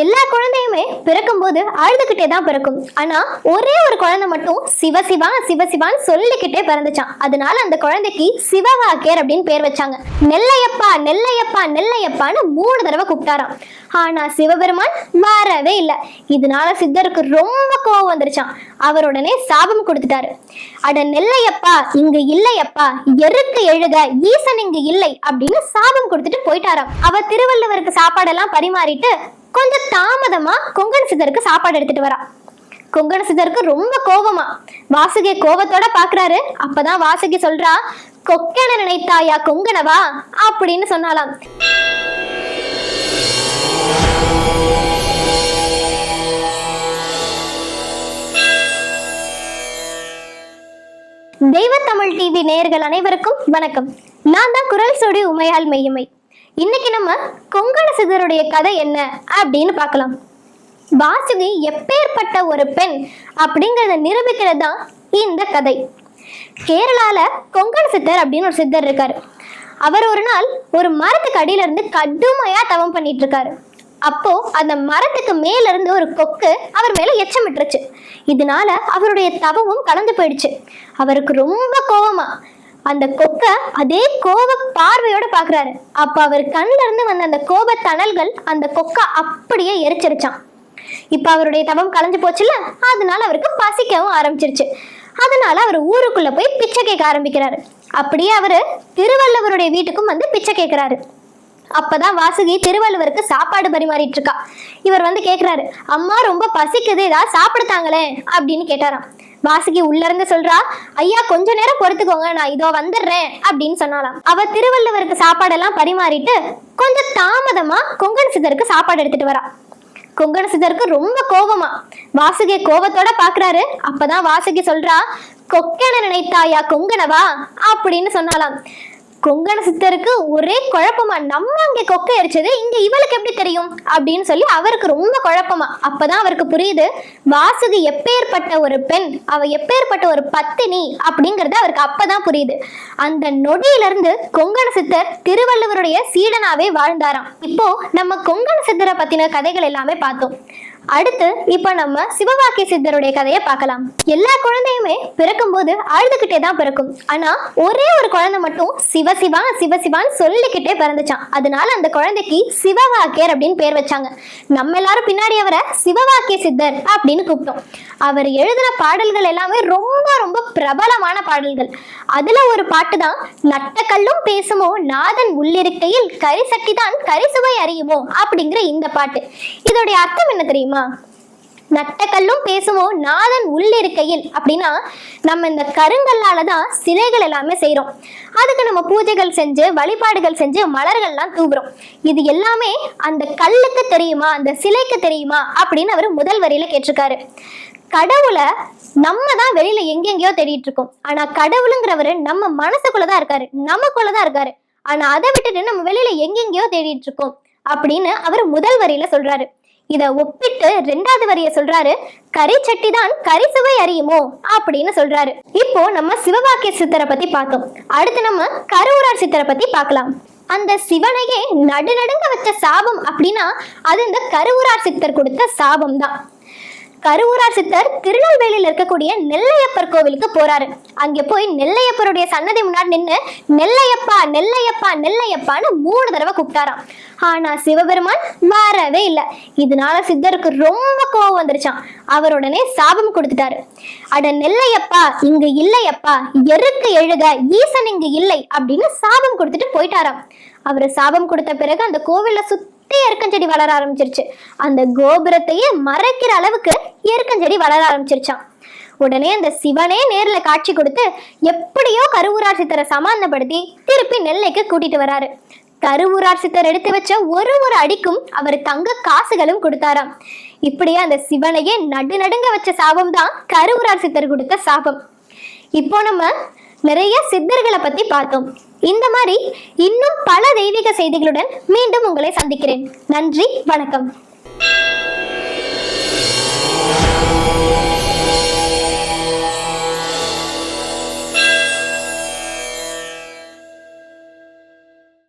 எல்லா குழந்தையுமே பிறக்கும்போது அழுதுகிட்டே தான் பிறக்கும். ஆனா ஒரே ஒரு குழந்தை மட்டும் சிவசிவா சிவசிவான்னு சொல்லிக்கிட்டே பிறந்துச்சான். அதனால அந்த குழந்தைக்கு சிவவாக்கியர் அப்படின்னு பேர் வச்சாங்க. நெல்லையப்பா நெல்லையப்பா நெல்லையப்பான்னு மூணு தடவை கூப்பிட்டாராம். ஆனா சிவபெருமான் வரவே இல்லை. இதனால சித்தருக்கு ரொம்ப கோவம் வந்துருச்சான் அவர் உடனே சாபம் கொடுத்துட்டாரு. அட நெல்லையப்பா இங்க இல்லையப்பா. எருக்கு எழுக ஈசன் இங்கு இல்லை அப்படின்னு சாபம் கொடுத்துட்டு போயிட்டாராம். அவர் திருவள்ளுவருக்கு சாப்பாடெல்லாம் பரிமாறிட்டு கொஞ்சம் தாமதமா கொங்கன் சித்தருக்கு சாப்பாடு எடுத்துட்டு வரா. கொங்கண சித்தருக்கு ரொம்ப கோபமா. வாசுகை கோபத்தோட பாக்குறாரு. அப்பதான் வாசுகி சொல்றா கொக்கென நினைத்தாயா கொங்கனவா அப்படின்னு சொன்னாலாம் தெய்வ தமிழ் டிவி நேயர்கள் அனைவருக்கும் வணக்கம். நான் தான் குரல் சொடி உமையால் மெய்யமை. இன்னைக்கு நம்ம கொங்கண சித்தருடைய கதை என்ன அப்படின்னு பார்க்கலாம். வாசுகி எப்பேற்பட்ட ஒரு பெண் அப்படிங்கிறத நிரூபிக்கிறது தான் இந்த கதை. கேரளால கொங்கண சித்தர் அப்படின்னு ஒரு சித்தர் இருக்காரு. அவர் ஒரு நாள் ஒரு மரத்துக்கு அடியில இருந்து கடுமையா தவம் பண்ணிட்டு இருக்காரு அப்போ அந்த மரத்துக்கு மேல இருந்து ஒரு கொக்கு அவர் மேல எச்சமிட்டுருச்சு இதனால அவருடைய தவமும் கலந்து போயிடுச்சு. அவருக்கு ரொம்ப கோவமா அந்த கொக்க அதே கோப பார்வையோட பாக்குறாரு. அப்ப அவர் கண்ல இருந்து வந்த அந்த கோப தணல்கள் அந்த கொக்க அப்படியே எரிச்சிருச்சான் இப்ப அவருடைய தவம் கலைஞ்சு போச்சுல அதனால அவருக்கு பசிக்கவும் ஆரம்பிச்சிருச்சு. அதனால அவர் ஊருக்குள்ள போய் பிச்சை கேட்க ஆரம்பிக்கிறாரு. அப்படியே அவரு திருவள்ளுவருடைய வீட்டுக்கும் வந்து பிச்சை கேட்கிறாரு. அப்பதான் வாசுகி திருவள்ளுவருக்கு சாப்பாடு பரிமாறிட்டு இருக்கா. இவர் வந்து கேக்குறாரு அம்மா ரொம்ப பசிக்குது ஏதாவது சாப்பிடுத்தாங்களே? அப்படின்னு கேட்டாராம். வாசுகி உள்ள இருந்து சொல்றா ஐயா கொஞ்ச நேரம் பொறுத்துக்கோங்க நான் இதோ வந்துடுறேன் அப்படின்னு சொன்னாலாம் அவ திருவள்ளுவருக்கு சாப்பாடெல்லாம் பரிமாறிட்டு கொஞ்சம் தாமதமா கொங்கன் சிதருக்கு சாப்பாடு எடுத்துட்டு வரா. கொங்கன் சிதருக்கு ரொம்ப கோபமா வாசுகி கோபத்தோட பாக்குறாரு. அப்பதான் வாசுகி சொல்றா கொக்கென நினைத்தாயா கொங்கனவா அப்படின்னு சொன்னாலாம் கொங்கண சித்தருக்கு ஒரே குழப்பமா நம்ம அங்க கொக்கை எரிச்சது இங்க இவளுக்கு எப்படி தெரியும்? அப்படின்னு சொல்லி அவருக்கு ரொம்ப குழப்பமா. அப்பதான் அவருக்கு புரியுது வாசுகி எப்பேற்பட்ட ஒரு பெண் அவ எப்பேற்பட்ட ஒரு பத்தினி அப்படிங்கறது அவருக்கு அப்பதான் புரியுது. அந்த நொடியில இருந்து கொங்கண சித்தர் திருவள்ளுவருடைய சீடனாவே வாழ்ந்தாராம். இப்போ நம்ம கொங்கண சித்தரை பத்தின கதைகள் எல்லாமே பார்த்தோம். அடுத்து இப்போ நம்ம சிவவாக்கிய சித்தருடைய கதையை பார்க்கலாம். எல்லா குழந்தையுமே பிறக்கும்போது அழுதுகிட்டே தான் பிறக்கும். ஆனா ஒரே ஒரு குழந்தை மட்டும் சிவசிவா சிவசிவான்னு சொல்லிக்கிட்டே பிறந்துச்சான் அதனால அந்த குழந்தைக்கு சிவவாக்கியர் அப்படின்னு பேர் வச்சாங்க. நம்ம எல்லாரும் பின்னாடி அவரை சிவவாக்கிய சித்தர் அப்படின்னு கூப்பிட்டோம். அவர் எழுதின பாடல்கள் எல்லாமே ரொம்ப ரொம்ப பிரபலமான பாடல்கள். அதுல ஒரு பாட்டு தான் நட்டக்கல்லும் பேசுமோ நாதன் உள்ளிருக்கையில் கரிசட்டி தான் கரிசுவை அறியுமோ அப்படிங்கிற இந்த பாட்டு. இதோடைய அர்த்தம் என்ன தெரியுமா? நட்டக்கல்லும் பேசுமோ நாதன் உள்ளிருக்கையில் அப்படின்னா நம்ம இந்த கருங்கல்லால தான் சிலைகள் எல்லாமே செய்கிறோம் அதுக்கு நம்ம பூஜைகள் செஞ்சு வழிபாடுகள் செஞ்சு மலர்கள்லாம் தூவுறோம். இது எல்லாமே அந்த கல்லுக்கு தெரியுமா அந்த சிலைக்கு தெரியுமா அப்படின்னு அவர் முதல் வரியில கேட்டிருக்காரு. கடவுளை நம்ம தான் வெளியில எங்கெங்கேயோ தேடிட்டு இருக்கோம் ஆனா கடவுளுங்கிறவரு நம்ம மனசுக்குள்ள தான் இருக்காரு நமக்குள்ள தான் இருக்காரு. ஆனா அதை விட்டுட்டு நம்ம வெளியில எங்கெங்கேயோ தேடிட்டு இருக்கோம் அப்படின்னு அவர் முதல் வரியில சொல்றாரு. இத ஒப்பிட்டு ரெண்டாவது வரிய சொல்றாரு கறி சட்டி தான் கறி சுவை அறியுமோ? அப்படின்னு சொல்றாரு. இப்போ நம்ம சிவவாக்கிய சித்தரை பத்தி பார்த்தோம். அடுத்து நம்ம கருவூரார் சித்தரை பத்தி பார்க்கலாம். அந்த சிவனையே நடுநடுங்க வச்ச சாபம் அப்படின்னா அது இந்த கருவூரார் சித்தர் கொடுத்த சாபம் தான் கருவூரார் சித்தர் திருநெல்வேலியில் இருக்கக்கூடிய நெல்லையப்பர் கோவிலுக்கு போறாரு. அங்கே போய் நெல்லையப்பருடைய சன்னதி முன்னாடி நின்று நெல்லையப்பா நெல்லையப்பா நெல்லையப்பான்னு மூணு தடவை கூப்பிட்டாராம். ஆனா சிவபெருமான் வரவே இல்லை. இதனால சித்தருக்கு ரொம்ப கோவம் வந்துருச்சான் அவர் உடனே சாபம் கொடுத்துட்டாரு. அட நெல்லையப்பா இங்க இல்லையப்பா. எருக்கு எழுக ஈசன் இங்கு இல்லை அப்படின்னு சாபம் கொடுத்துட்டு போயிட்டாராம். அவர் சாபம் கொடுத்த பிறகு அந்த கோவில சுத்தி எருக்கஞ்செடி வளர ஆரம்பிச்சிருச்சு. அந்த கோபுரத்தையே மறைக்கிற அளவுக்கு எருக்கஞ்செடி வளர ஆரம்பிச்சிருச்சான் உடனே அந்த சிவனே நேர்ல காட்சி கொடுத்து எப்படியோ கருவூரார் சித்தரை சமாதானப்படுத்தி திருப்பி நெல்லைக்கு கூட்டிட்டு வராரு. கருவூரார் சித்தர் எடுத்து வச்ச ஒரு ஒரு அடிக்கும் அவர் தங்க காசுகளும் கொடுத்தாராம். இப்படியே அந்த சிவனையே நடு நடுங்க வச்ச சாபம் தான் கருவூரார் சித்தர் கொடுத்த சாபம். இப்போ நம்ம நிறைய சித்தர்களை பத்தி பார்த்தோம். இந்த மாதிரி இன்னும் பல தெய்வீக செய்திகளுடன் மீண்டும் உங்களை சந்திக்கிறேன். நன்றி வணக்கம்.